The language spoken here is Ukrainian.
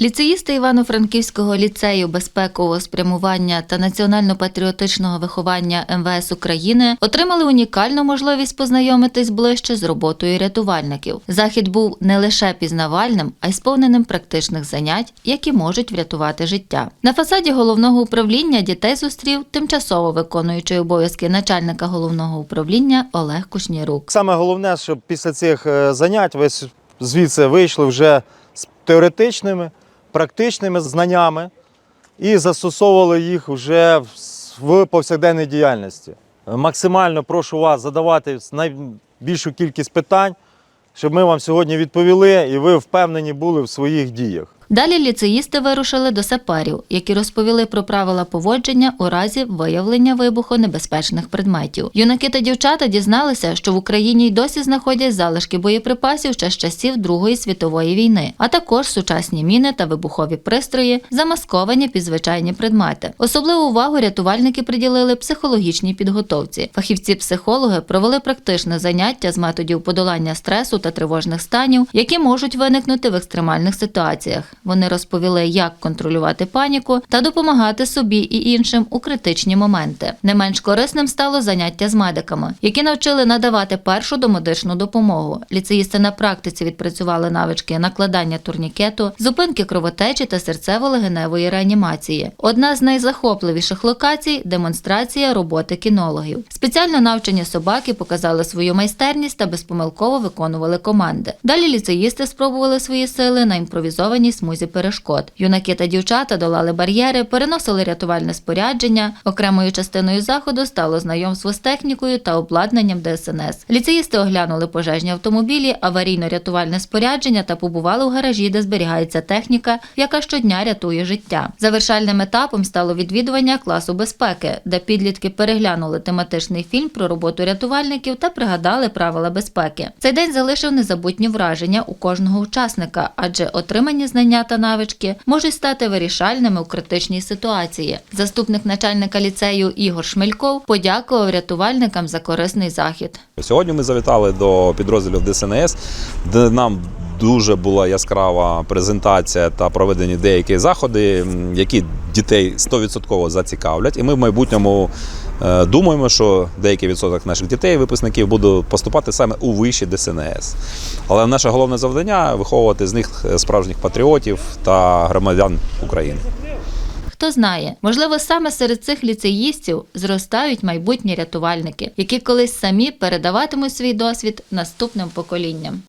Ліцеїсти Івано-Франківського ліцею безпекового спрямування та національно-патріотичного виховання МВС України отримали унікальну можливість познайомитись ближче з роботою рятувальників. Захід був не лише пізнавальним, а й сповненим практичних занять, які можуть врятувати життя. На фасаді головного управління дітей зустрів тимчасово виконуючий обов'язки начальника головного управління Олег Кушнірук. Саме головне, щоб після цих е, занять ви звідси вийшли вже з теоретичними, практичними знаннями і застосовували їх вже в повсякденній діяльності. Максимально прошу вас задавати найбільшу кількість питань, щоб ми вам сьогодні відповіли і ви впевнені були в своїх діях. Далі ліцеїсти вирушили до саперів, які розповіли про правила поводження у разі виявлення вибуху небезпечних предметів. Юнаки та дівчата дізналися, що в Україні й досі знаходять залишки боєприпасів ще з часів Другої світової війни, а також сучасні міни та вибухові пристрої, замасковані під звичайні предмети. Особливу увагу рятувальники приділили психологічній підготовці. Фахівці-психологи провели практичне заняття з методів подолання стресу та тривожних станів, які можуть виникнути в екстремальних ситуаціях. Вони розповіли, як контролювати паніку та допомагати собі і іншим у критичні моменти. Не менш корисним стало заняття з медиками, які навчили надавати першу домедичну допомогу. Ліцеїсти на практиці відпрацювали навички накладання турнікету, зупинки кровотечі та серцево-легеневої реанімації. Одна з найзахопливіших локацій демонстрація роботи кінологів. Спеціально навчені собаки показали свою майстерність та безпомилково виконували команди. Далі ліцеїсти спробували свої сили на імпровізованій смузі перешкод. Юнаки та дівчата долали бар'єри, переносили рятувальне спорядження. Окремою частиною заходу стало знайомство з технікою та обладнанням ДСНС. Ліцеїсти оглянули пожежні автомобілі, аварійно-рятувальне спорядження та побували у гаражі, де зберігається техніка, яка щодня рятує життя. Завершальним етапом стало відвідування класу безпеки, де підлітки переглянули тематичний фільм про роботу рятувальників та пригадали правила безпеки. Цей день залишив незабутні враження у кожного учасника, адже отримані знання та навички можуть стати вирішальними у критичній ситуації. Заступник начальника ліцею Ігор Шмельков подякував рятувальникам за корисний захід. Сьогодні ми завітали до підрозділів ДСНС, де нам дуже була яскрава презентація та проведені деякі заходи, які дітей 100% зацікавлять. І ми в майбутньому е, думаємо, що деякий відсоток наших дітей, випускників, буде поступати саме у виші ДСНС. Але наше головне завдання виховувати з них справжніх патріотів та громадян України. Хто знає, можливо, саме серед цих ліцеїстів зростають майбутні рятувальники, які колись самі передаватимуть свій досвід наступним поколінням.